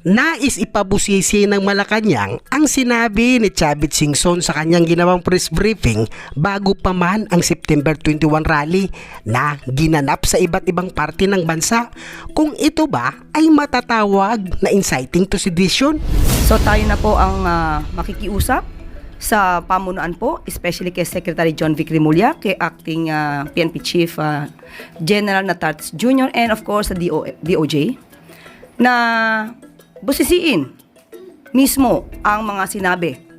Nais ipabusisi ng Malacanang ang sinabi ni Chavit Singson sa kanyang ginawang press briefing bago pa man ang September 21 rally na ginanap sa iba't ibang parte ng bansa kung ito ba ay matatawag na inciting to sedition. So tayo na po ang ah, makikiusap sa pamunuan po, especially kay Secretary John Vic Rimulya, kay Acting ah, PNP Chief ah, General Natarts Jr. and of course sa DO, DOJ na busisiin mismo ang mga sinabi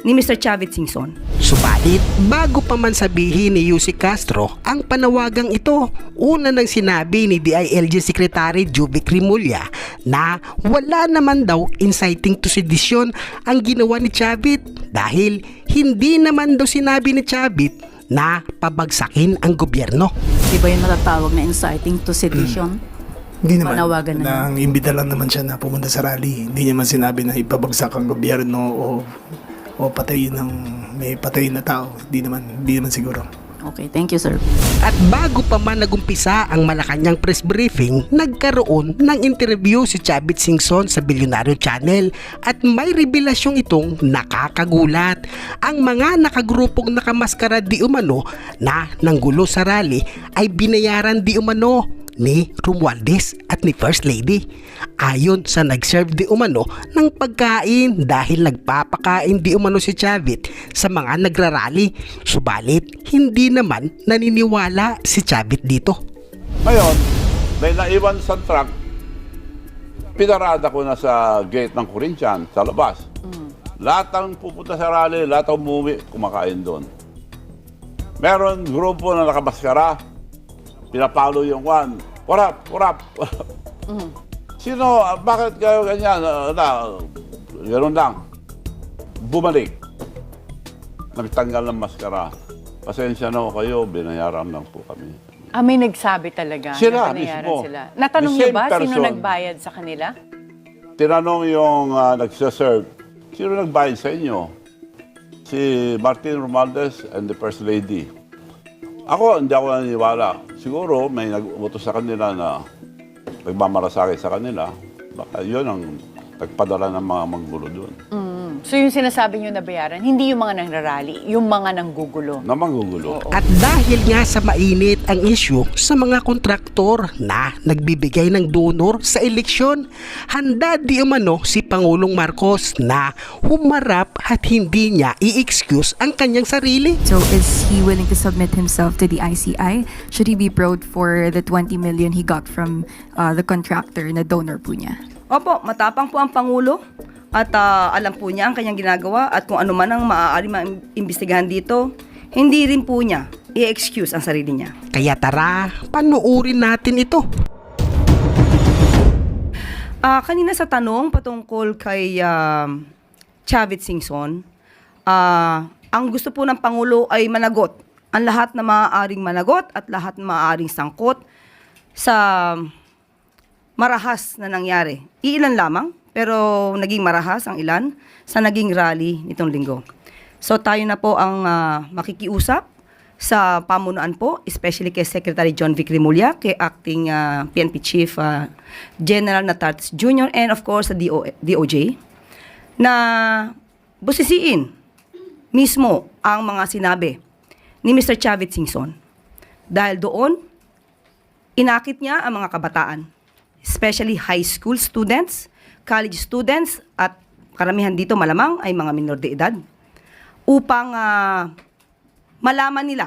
ni Mr. Chavit Singson. Subalit, bago pa man sabihin ni Yussi Castro ang panawagang ito, una nang sinabi ni DILG Secretary Jubic Rimulya na wala naman daw inciting to sedition ang ginawa ni Chavit dahil hindi naman daw sinabi ni Chavit na pabagsakin ang gobyerno. Di ba yun matatawag na inciting to sedition? Hindi naman. Panawagan na Nang imbita lang naman siya na pumunta sa rally. Hindi niya man sinabi na ipabagsak ang gobyerno o o patayin ng may patayin na tao. Hindi naman, hindi naman siguro. Okay, thank you sir. At bago pa man nagumpisa ang Malacanang press briefing, nagkaroon ng interview si Chavit Singson sa Bilyonaryo Channel at may revelasyong itong nakakagulat. Ang mga nakagrupong nakamaskara di umano na nanggulo sa rally ay binayaran di umano ni Romualdez at ni First Lady. Ayon sa nag-serve di umano ng pagkain dahil nagpapakain di umano si Chavit sa mga nagrarally. Subalit, hindi naman naniniwala si Chavit dito. Ngayon, may naiwan sa truck, pinarada ko na sa gate ng Corinthian, sa labas. Lahat ng pupunta sa rally, lahat ng umuwi, kumakain doon. Meron grupo na nakamaskara, pinapalo yung one. What up? What up? Sino? ah, Bakit kayo ganyan? Ah, Na, ganoon lang. Bumalik. Nagtanggal ng maskara. Pasensya na ho kayo, binayaran lang po kami. Ah, may nagsabi talaga. Sila na binayaran mismo. Sila. Natanong niyo ba sino person. nagbayad sa kanila? Tinanong yung uh, nagsaserve, sino nagbayad sa inyo? Si Martin Romualdez and the First Lady. Ako, hindi ako naniniwala. Siguro may nag-utos sa kanila na nagmamalasakit sa kanila. Baka yun ang nagpadala ng mga manggulo doon. So yung sinasabi niyo na bayaran, hindi yung mga nangrarally, yung mga nanggugulo. Na manggugulo. At dahil nga sa mainit ang issue sa mga kontraktor na nagbibigay ng donor sa eleksyon, handa di umano si Pangulong Marcos na humarap at hindi niya i-excuse ang kanyang sarili. So is he willing to submit himself to the ICI? Should he be proud for the 20 million he got from uh, the contractor na donor po niya? Opo, matapang po ang Pangulo at ah, alam po niya ang kanyang ginagawa at kung ano man ang maaari maimbestigahan dito, hindi rin po niya i-excuse ang sarili niya. Kaya tara, panuurin natin ito. Ah, kanina sa tanong patungkol kay um, Chavit Singson, ah, ang gusto po ng Pangulo ay managot ang lahat na maaaring managot at lahat na maaaring sangkot sa marahas na nangyari. Iilan lamang, pero naging marahas ang ilan sa naging rally nitong linggo. So tayo na po ang ah, makikiusap sa pamunuan po, especially kay Secretary John Vic Rimulya, kay Acting ah, PNP Chief ah, General Natarts Jr. and of course sa DO, DOJ na busisiin mismo ang mga sinabi ni Mr. Chavit Singson. Dahil doon, inakit niya ang mga kabataan, especially high school students, college students, at karamihan dito malamang ay mga minor de edad, upang ah, malaman nila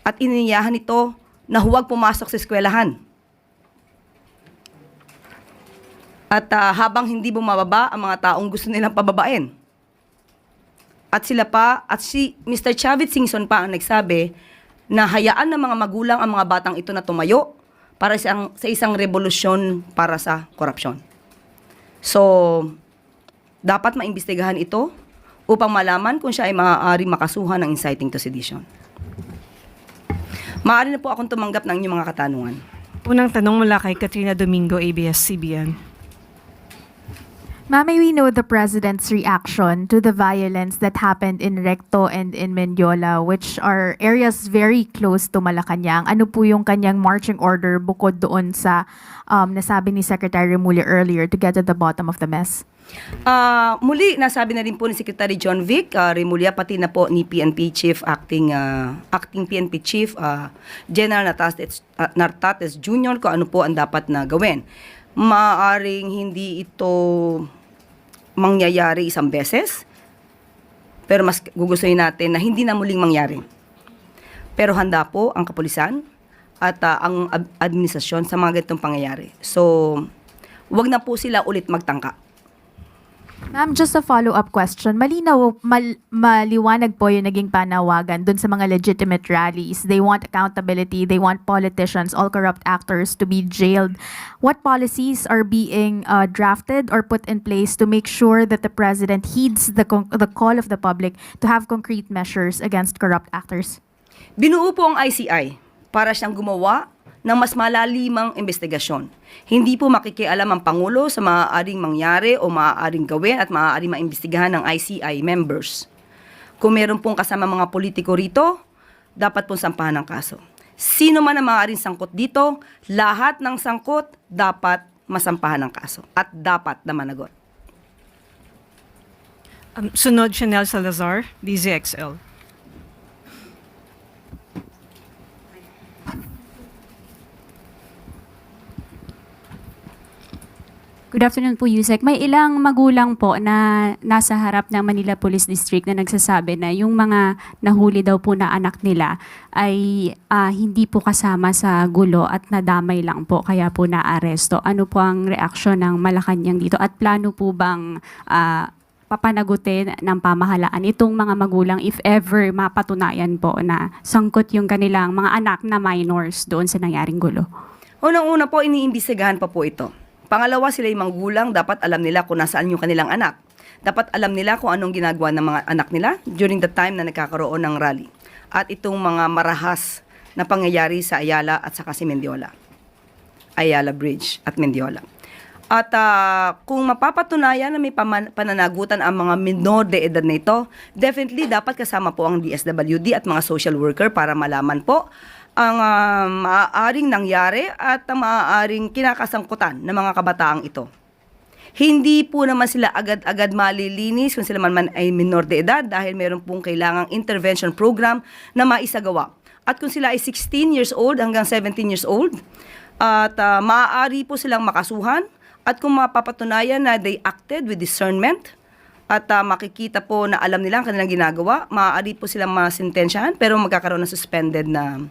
at iniyahan ito na huwag pumasok sa eskwelahan. At ah, habang hindi bumababa ang mga taong gusto nilang pababain. At sila pa, at si Mr. Chavit Singson pa ang nagsabi na hayaan ng mga magulang ang mga batang ito na tumayo para sa isang, sa isang revolusyon para sa korupsyon. So, dapat maimbestigahan ito upang malaman kung siya ay maaari makasuhan ng inciting to sedition. Maaari na po akong tumanggap ng inyong mga katanungan. Unang tanong mula kay Katrina Domingo, ABS-CBN. May we know the president's reaction to the violence that happened in Recto and in Mendiola, which are areas very close to Malacanang. Ano po yung kanyang marching order bukod doon sa um, nasabi ni Secretary Remulla earlier to get to the bottom of the mess? Ah, muli, nasabi na rin po ni Secretary John Vic uh, Remulla, pati na po ni PNP Chief, Acting ah, Acting PNP Chief, ah, General Nartates, ah, Nartates Jr., kung ano po ang dapat na gawin. Maaring hindi ito mangyayari isang beses, pero mas gugustuhin natin na hindi na muling mangyari. Pero handa po ang kapulisan at ah, ang ad- administrasyon sa mga ganitong pangyayari. So, wag na po sila ulit magtangka. Ma'am, just a follow-up question. Malinaw, mal, maliwanag po yung naging panawagan dun sa mga legitimate rallies. They want accountability. They want politicians, all corrupt actors to be jailed. What policies are being uh, drafted or put in place to make sure that the president heeds the, the call of the public to have concrete measures against corrupt actors? Binuo po ang ICI para siyang gumawa ng mas malalimang investigasyon. Hindi po makikialam ang Pangulo sa maaaring mangyari o maaaring gawin at maaaring maimbestigahan ng ICI members. Kung meron pong kasama mga politiko rito, dapat pong sampahan ng kaso. Sino man ang maaaring sangkot dito, lahat ng sangkot dapat masampahan ng kaso at dapat na managot. Um, sunod, Chanel Salazar, DZXL. Good afternoon po, Yusek. May ilang magulang po na nasa harap ng Manila Police District na nagsasabi na yung mga nahuli daw po na anak nila ay ah, hindi po kasama sa gulo at nadamay lang po kaya po naaresto. Ano po ang reaksyon ng Malacanang dito at plano po bang ah, papanagutin ng pamahalaan itong mga magulang if ever mapatunayan po na sangkot yung kanilang mga anak na minors doon sa nangyaring gulo? Unang-una po, iniimbestigahan pa po ito. Pangalawa, sila yung manggulang, dapat alam nila kung nasaan yung kanilang anak. Dapat alam nila kung anong ginagawa ng mga anak nila during the time na nagkakaroon ng rally. At itong mga marahas na pangyayari sa Ayala at sa si Mendiola. Ayala Bridge at Mendiola. At ah, kung mapapatunayan na may pananagutan ang mga minor de edad na ito, definitely dapat kasama po ang DSWD at mga social worker para malaman po ang ah, maaaring nangyari at ang maaaring kinakasangkutan ng mga kabataang ito. Hindi po naman sila agad-agad malilinis kung sila man, man ay minor de edad dahil meron pong kailangang intervention program na maisagawa. At kung sila ay 16 years old hanggang 17 years old, at ah, maaari po silang makasuhan at kung mapapatunayan na they acted with discernment at ah, makikita po na alam nila ang kanilang ginagawa, maaari po silang masintensyahan pero magkakaroon ng suspended na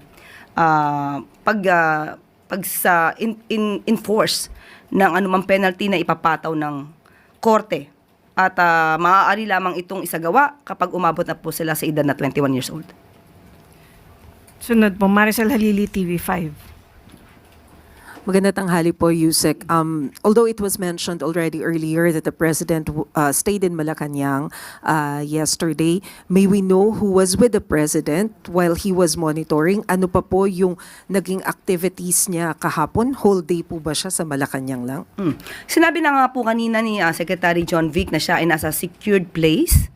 ah, pag ah, pag sa in, in, enforce ng anumang penalty na ipapataw ng korte. At ah, maaari lamang itong isagawa kapag umabot na po sila sa edad na 21 years old. Sunod po, Maricel Halili, TV5. Maganda tanghali po, Yusek. Um, although it was mentioned already earlier that the President uh, stayed in Malacanang uh, yesterday, may we know who was with the President while he was monitoring? Ano pa po yung naging activities niya kahapon? Whole day po ba siya sa Malacanang lang? Mm. Sinabi na nga po kanina ni ah, Secretary John Vic na siya ay nasa secured place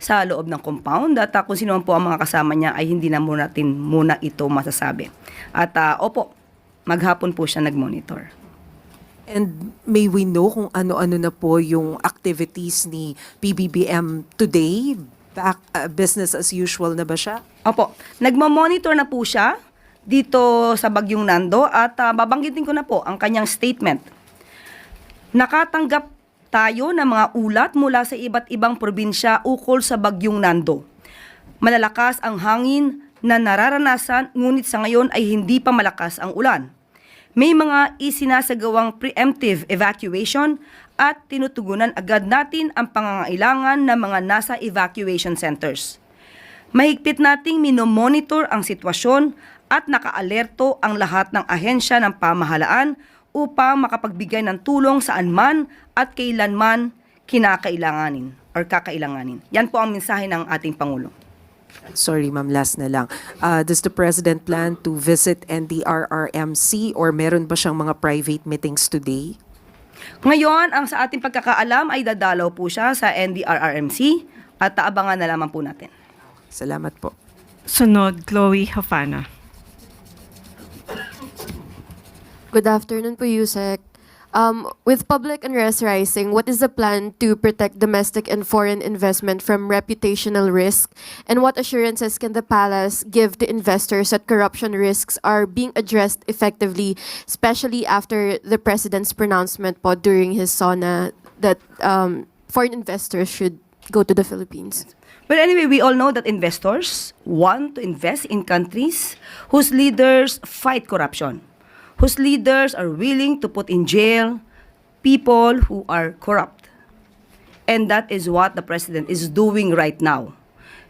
sa loob ng compound at ah, kung sino po ang mga kasama niya ay hindi na muna natin muna ito masasabi. At ah, opo, maghapon po siya nag-monitor. And may we know kung ano-ano na po yung activities ni PBBM today? Back, uh, business as usual na ba siya? Opo, nagmo-monitor na po siya dito sa Bagyong Nando at ah, babanggitin ko na po ang kanyang statement. Nakatanggap tayo ng mga ulat mula sa iba't ibang probinsya ukol sa Bagyong Nando. Malalakas ang hangin na nararanasan ngunit sa ngayon ay hindi pa malakas ang ulan. May mga isinasagawang preemptive evacuation at tinutugunan agad natin ang pangangailangan ng mga nasa evacuation centers. Mahigpit nating minomonitor ang sitwasyon at nakaalerto ang lahat ng ahensya ng pamahalaan upang makapagbigay ng tulong saan man at kailanman kinakailanganin or kakailanganin. Yan po ang mensahe ng ating Pangulo. Sorry, ma'am, last na lang. Uh, does the President plan to visit NDRRMC or meron ba siyang mga private meetings today? Ngayon, ang sa ating pagkakaalam ay dadalaw po siya sa NDRRMC at aabangan na lamang po natin. Salamat po. Sunod, Chloe Hafana. Good afternoon po, Yusek. Um, with public unrest rising, what is the plan to protect domestic and foreign investment from reputational risk? And what assurances can the palace give to investors that corruption risks are being addressed effectively, especially after the president's pronouncement po during his SONA that um, foreign investors should go to the Philippines? But anyway, we all know that investors want to invest in countries whose leaders fight corruption, whose leaders are willing to put in jail people who are corrupt. And that is what the president is doing right now.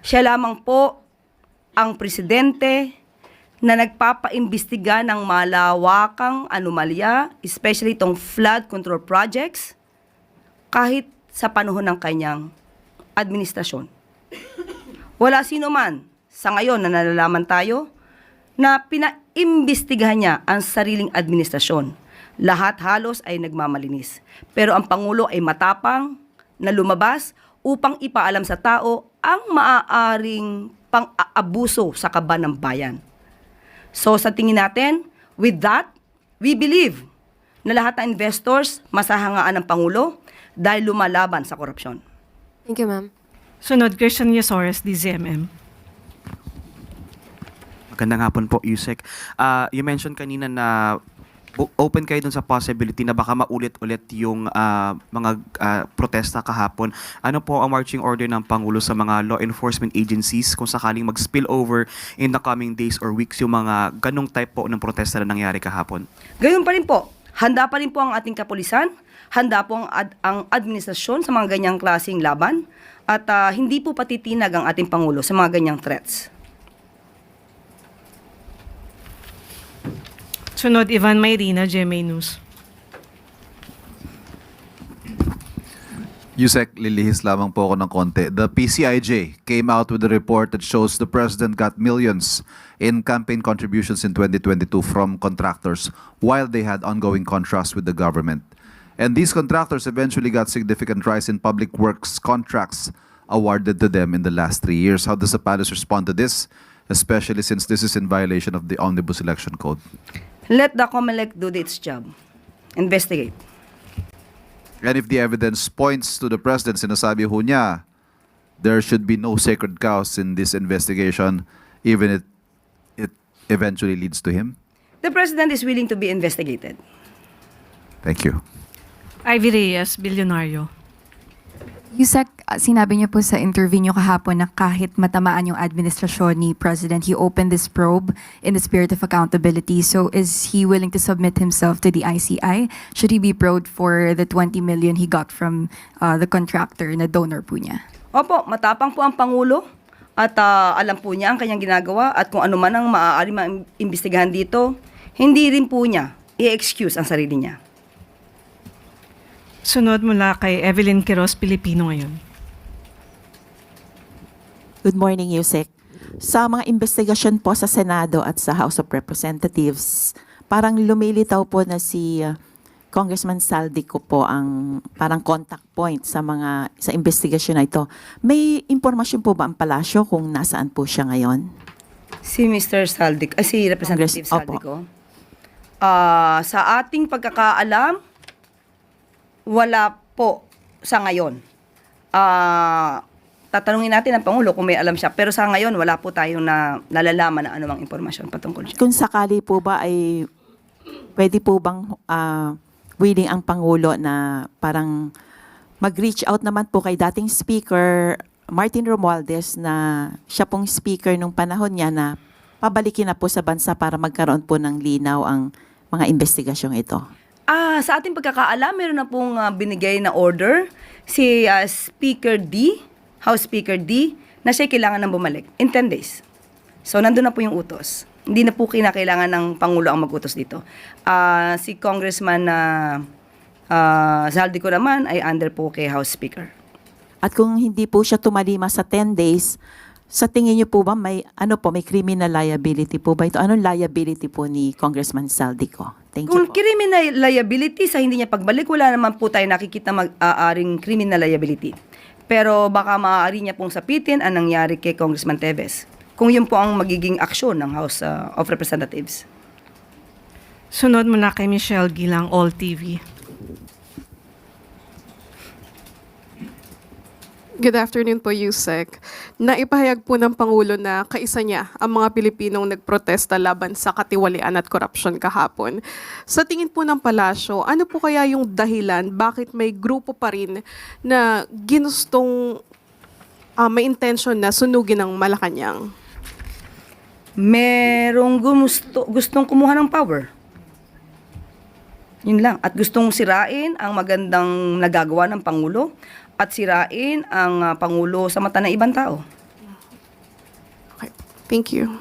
Siya lamang po ang presidente na nagpapaimbestiga ng malawakang anomalya, especially itong flood control projects, kahit sa panahon ng kanyang administrasyon. Wala sino man sa ngayon na nalalaman tayo na pinaimbestigahan niya ang sariling administrasyon. Lahat halos ay nagmamalinis. Pero ang Pangulo ay matapang na lumabas upang ipaalam sa tao ang maaaring pang-aabuso sa kaban ng bayan. So sa tingin natin, with that, we believe na lahat ng investors masahangaan ng Pangulo dahil lumalaban sa korupsyon. Thank you, ma'am. Sunod, Christian Yasores, DZMM. Magandang hapon po, Yusek. Ah, you mentioned kanina na open kayo dun sa possibility na baka maulit-ulit yung ah, mga ah, protesta kahapon. Ano po ang marching order ng Pangulo sa mga law enforcement agencies kung sakaling mag-spill over in the coming days or weeks yung mga ganong type po ng protesta na nangyari kahapon? Gayun pa rin po, handa pa rin po ang ating kapulisan, handa po ang, ad- ang administrasyon sa mga ganyang klaseng laban, at ah, hindi po patitinag ang ating Pangulo sa mga ganyang threats. Sunod, Ivan Mayrina, GMA News. Yusek, lilihis lamang po ako ng konti. The PCIJ came out with a report that shows the president got millions in campaign contributions in 2022 from contractors while they had ongoing contracts with the government. And these contractors eventually got significant rise in public works contracts awarded to them in the last three years. How does the palace respond to this, especially since this is in violation of the Omnibus Election Code? Let the COMELEC do its job. Investigate. And if the evidence points to the president, sinasabi ho niya, there should be no sacred cows in this investigation, even if it eventually leads to him. The President is willing to be investigated. Thank you. Ivy Reyes, Bilyonaryo. Yusek, uh, sinabi niyo po sa interview niyo kahapon na kahit matamaan yung administrasyon ni President, he opened this probe in the spirit of accountability. So is he willing to submit himself to the ICI? Should he be probed for the 20 million he got from uh, the contractor na donor po niya? Opo, matapang po ang Pangulo at ah, alam po niya ang kanyang ginagawa at kung ano man ang maaari maimbestigahan dito, hindi rin po niya i-excuse ang sarili niya. Sunod mula kay Evelyn Quiroz, Pilipino ngayon. Good morning, Yusek. Sa mga investigasyon po sa Senado at sa House of Representatives, parang lumilitaw po na si uh, Congressman Saldico po ang parang contact point sa mga sa investigasyon na ito. May impormasyon po ba ang palasyo kung nasaan po siya ngayon? Si Mr. Saldic, ay si Representative Congress- opo. Saldico. Ah, sa ating pagkakaalam, wala po sa ngayon. Ah, tatanungin natin ang Pangulo kung may alam siya. Pero sa ngayon, wala po tayong na, nalalaman na anumang impormasyon patungkol siya. Kung sakali po ba ay pwede po bang ah, willing ang Pangulo na parang mag-reach out naman po kay dating Speaker Martin Romualdez na siya pong speaker nung panahon niya na pabalikin na po sa bansa para magkaroon po ng linaw ang mga investigasyong ito. Ah, sa ating pagkakaalam, meron na pong ah, binigay na order si ah, Speaker D, House Speaker D, na siya kailangan ng bumalik in 10 days. So, nandun na po yung utos. Hindi na po kinakailangan ng Pangulo ang mag-utos dito. Ah, si Congressman na uh, Zaldico naman ay under po kay House Speaker. At kung hindi po siya tumalima sa 10 days, sa tingin niyo po ba may ano po may criminal liability po ba ito? Anong liability po ni Congressman Saldico? Thank Kung you po. criminal liability sa hindi niya pagbalik, wala naman po tayo nakikita mag-aaring criminal liability. Pero baka maaari niya pong sapitin ang nangyari kay Congressman Teves. Kung yun po ang magiging aksyon ng House uh, of Representatives. Sunod mula kay Michelle Gilang, All TV. Good afternoon po, Yusek. Naipahayag po ng Pangulo na kaisa niya ang mga Pilipinong nagprotesta laban sa katiwalian at korupsyon kahapon. Sa tingin po ng palasyo, ano po kaya yung dahilan bakit may grupo pa rin na ginustong ah, may intention na sunugin ng Malacanang? Merong gusto, gustong kumuha ng power. Yun lang. At gustong sirain ang magandang nagagawa ng Pangulo at sirain ang ah, Pangulo sa mata ng ibang tao. Okay. Thank you.